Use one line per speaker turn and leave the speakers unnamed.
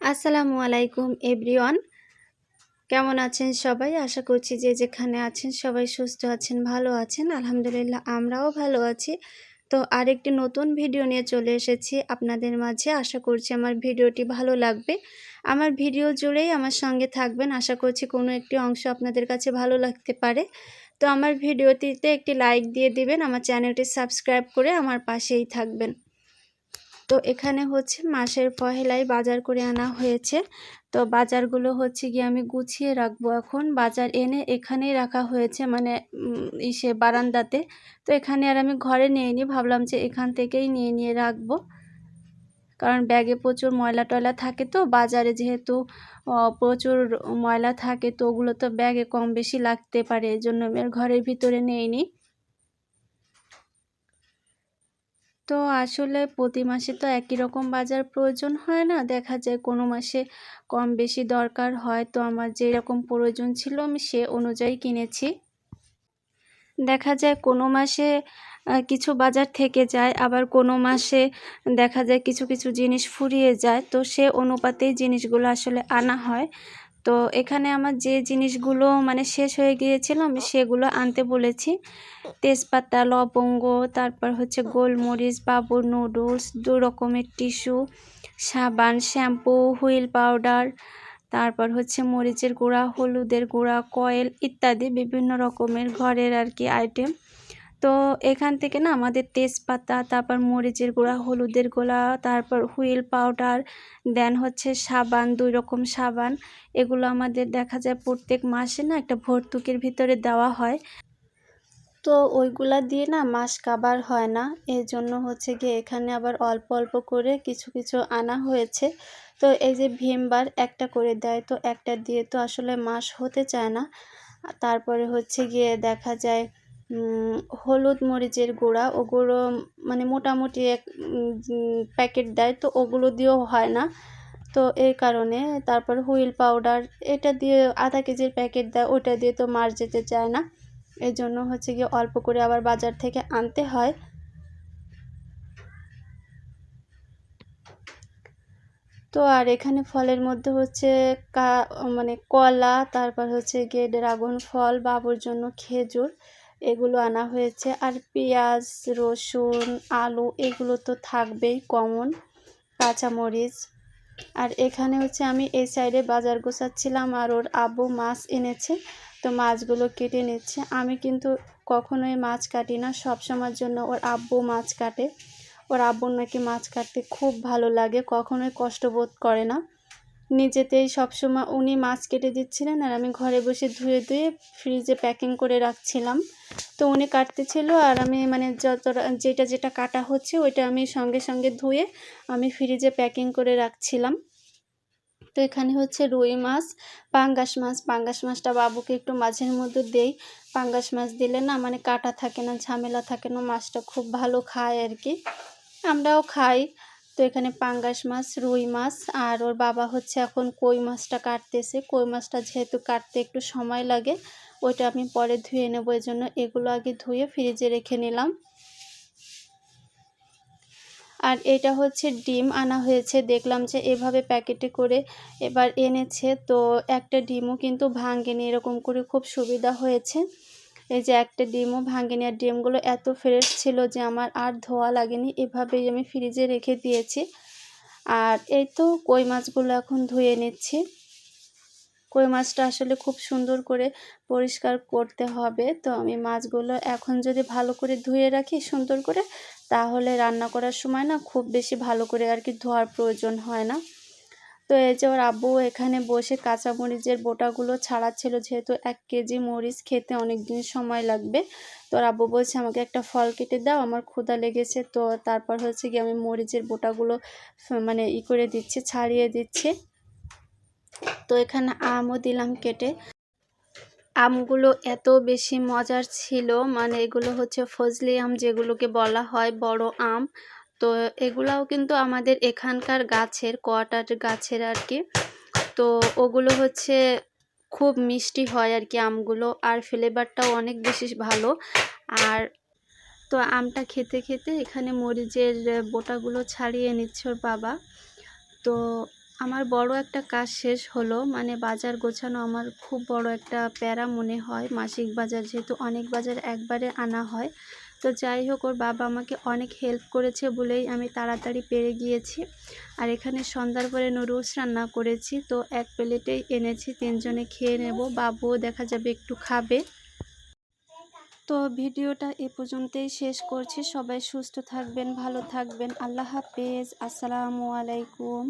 আসসালামু আলাইকুম, এভরিওয়ান। কেমন আছেন সবাই? আশা করছি যে যেখানে আছেন সবাই সুস্থ আছেন, ভালো আছেন। আলহামদুলিল্লাহ, আমরাও ভালো আছি। তো আরেকটি নতুন ভিডিও নিয়ে চলে এসেছি আপনাদের মাঝে। আশা করছি আমার ভিডিওটি ভালো লাগবে। আমার ভিডিও জুড়েই আমার সঙ্গে থাকবেন। আশা করছি কোনো একটি অংশ আপনাদের কাছে ভালো লাগতে পারে। তো আমার ভিডিওটিতে একটি লাইক দিয়ে দিবেন, আমার চ্যানেলটি সাবস্ক্রাইব করে আমার পাশেই থাকবেন। তো এখানে হচ্ছে মাসের পহেলাই বাজার করে আনা হয়েছে। তো বাজারগুলো হচ্ছে গিয়ে আমি গুছিয়ে রাখব এখন। বাজার এনে এখানেই রাখা হয়েছে মানে ইসে বারান্দাতে। তো এখানে আর আমি ঘরে নিয়ে নিই ভাবলাম যে এখান থেকেই নিয়ে নিয়ে রাখব। কারণ ব্যাগে প্রচুর ময়লা টয়লা থাকে তো, বাজারে যেহেতু প্রচুর ময়লা থাকে তো ওগুলো তো ব্যাগে কম বেশি লাগতে পারে এই জন্য আমি ঘরের ভিতরে নিয়ে নিই তো আসলে প্রতি মাসে তো একই রকম বাজার প্রয়োজন হয় না? দেখা যায় কোনো মাসে কম বেশি দরকার হয়। তো আমার যেরকম প্রয়োজন ছিল আমি সে অনুযায়ী কিনেছি। দেখা যায় কোনো মাসে কিছু বাজার থেকে যায়, আবার কোনো মাসে দেখা যায় কিছু কিছু জিনিস ফুরিয়ে যায়। তো সে অনুপাতেই জিনিসগুলো আসলে আনা হয়। তো এখানে আমার যে জিনিসগুলো মানে শেষ হয়ে গিয়েছিল, আমি সেগুলো আনতে বলেছি। তেজপাতা, লবঙ্গ, তারপর হচ্ছে গোলমরিচ, বাবুর নুডলস, দু রকমের টিস্যু, সাবান, শ্যাম্পু, হুইল পাউডার, তারপর হচ্ছে মরিচের গুঁড়া, হলুদের গুঁড়া, কয়েল ইত্যাদি বিভিন্ন রকমের ঘরের আর কি আইটেম তো এখান থেকে না আমাদের তেজপাতা, তারপর মরিচের গুঁড়া, হলুদের গুঁড়া, তারপর হুইল পাউডার, দেন হচ্ছে সাবান, দুই রকম সাবান। এগুলো আমাদের দেখা যায় প্রত্যেক মাসে না একটা ভর্তুকির ভিতরে দেওয়া হয়। তো ওইগুলা দিয়ে না মাস কাবার হয় না। এই জন্য হচ্ছে গিয়ে এখানে আবার অল্প অল্প করে কিছু কিছু আনা হয়েছে। তো এই যে ভীমবার একটা করে দেয়, তো একটা দিয়ে তো আসলে মাস হতে চায় না। তারপরে হচ্ছে গিয়ে দেখা যায় হলুদ মরিচের গুঁড়া, ওগুলো মানে মোটামুটি এক প্যাকেট দেয়, তো ওগুলো দিয়েও হয় না। তো এই কারণে তারপর হুইল পাউডার, এটা দিয়ে আধা কেজির প্যাকেট দেয় ওটা দিয়ে তো মার যেতে চায় না। এই জন্য হচ্ছে গিয়ে অল্প করে আবার বাজার থেকে আনতে হয়। তো আর এখানে ফলের মধ্যে হচ্ছে কা মানে কলা, তারপর হচ্ছে গিয়ে ড্রাগন ফল, বাবুর জন্য খেজুর। এগুলো আনা হয়েছে। আর পেঁয়াজ, রসুন, আলু এগুলো তো থাকবেই কমন, কাঁচামরিচ। আর এখানে হচ্ছে আমি এই সাইডে বাজার গোছাচ্ছিলাম আর ওর আব্বু মাছ এনেছে, তো মাছগুলো কেটে নিচ্ছে। আমি কিন্তু কখনোই মাছ কাটি না, সব সময়ের জন্য ওর আব্বু মাছ কাটে। ওর আব্বুর নাকি মাছ কাটতে খুব ভালো লাগে, কখনোই কষ্ট বোধ করে না। নিজেতেই সবসময় উনি মাছ কেটে দিচ্ছিলেন আর আমি ঘরে বসে ধুয়ে ধুয়ে ফ্রিজে প্যাকিং করে রাখছিলাম। তো উনি কাটতেছিল আর আমি মানে যতটা যেটা যেটা কাটা হচ্ছে ওইটা আমি সঙ্গে সঙ্গে ধুয়ে আমি ফ্রিজে প্যাকিং করে রাখছিলাম। তো এখানে হচ্ছে রুই মাছ, পাঙ্গাস মাছ, পাঙ্গাস মাছটা বাবুকে একটু মাঝের মধ্যে দেই। পাঙ্গাস মাছ দিলে না মানে কাটা থাকে না, ঝামেলা থাকে না, মাছটা খুব ভালো খায় আর কি। আমরাও খাই। তো এখানে পাঙ্গাস মাছ, রুই মাছ, আর ওর বাবা হচ্ছে এখন কই মাছটা কাটতেছে। কই মাছটা যেহেতু কাটতে একটু সময় লাগে, ওইটা আমি পরে ধুয়ে নেব এই জন্য এগুলো আগে ধুয়ে ফ্রিজে রেখে নিলাম। আর এটা হচ্ছে ডিম, আনা হয়েছে। দেখলাম যে এভাবে প্যাকেটে করে এবার এনেছে, তো একটা ডিমও কিন্তু ভাঙ্গেনি এরকম করে খুব সুবিধা হয়েছে। এই যে একটা ডিমও ভাঙেনি আর ডিমগুলো এত ফ্রেশ ছিল যে আমার আর ধোয়া লাগেনি। এভাবেই আমি ফ্রিজে রেখে দিয়েছি। আর এই তো কই মাছগুলো এখন ধুয়ে নিচ্ছি। কই মাছটা আসলে খুব সুন্দর করে পরিষ্কার করতে হবে। তো আমি মাছগুলো এখন যদি ভালো করে ধুয়ে রাখি সুন্দর করে, তাহলে রান্না করার সময় না খুব বেশি ভালো করে আর কি ধোয়ার প্রয়োজন হয় না। তো এই যে ওর আব্বু এখানে বসে কাঁচা মরিচের বোটাগুলো ছাড়াচ্ছিল, যেহেতু এক কেজি মরিচ খেতে অনেক দিন সময় লাগবে। তো ওর আব্বু বলছে, আমাকে একটা ফল কেটে দাও, আমার ক্ষুদা লেগেছে। তো তারপর হচ্ছে গিয়ে আমি মরিচের বোটাগুলো মানে ই করে দিচ্ছি, ছাড়িয়ে দিচ্ছি। তো এখানে আমও দিলাম কেটে। আমগুলো এত বেশি মজার ছিল মানে এগুলো হচ্ছে ফজলি আম যেগুলোকে বলা হয়, বড় আম। তো এগুলাও কিন্তু আমাদের এখানকার গাছের কোয়াটার গাছের আর কি তো ওগুলো হচ্ছে খুব মিষ্টি হয় আর কি আমগুলো, আর ফ্লেভারটাও অনেক বেশি ভালো। আর তো আমটা খেতে খেতে এখানে মরিচের বোটাগুলো ছাড়িয়ে নিচ্ছে বাবা। তো আমার বড় একটা কাজ শেষ হলো মানে বাজার গোছানো আমার খুব বড় একটা প্যারা মনে হয়। মাসিক বাজার, যেহেতু অনেক বাজার একবারে আনা হয়। তো যাই হোক, ওর বাবা আমাকে অনেক হেল্প করেছে বলেই আমি তাড়াতাড়ি পেরে গিয়েছি। আর এখানে সন্ধ্যার পরে নুডলস রান্না করেছি, তো এক প্লেটেই এনেছি, তিনজনে খেয়ে নেব, বাবুও দেখা যাবে একটু খাবে। তো ভিডিওটা এ পর্যন্তই শেষ করছি, সবাই সুস্থ থাকবেন, ভালো থাকবেন, আল্লাহ হাফেজ, আসসালামু আলাইকুম।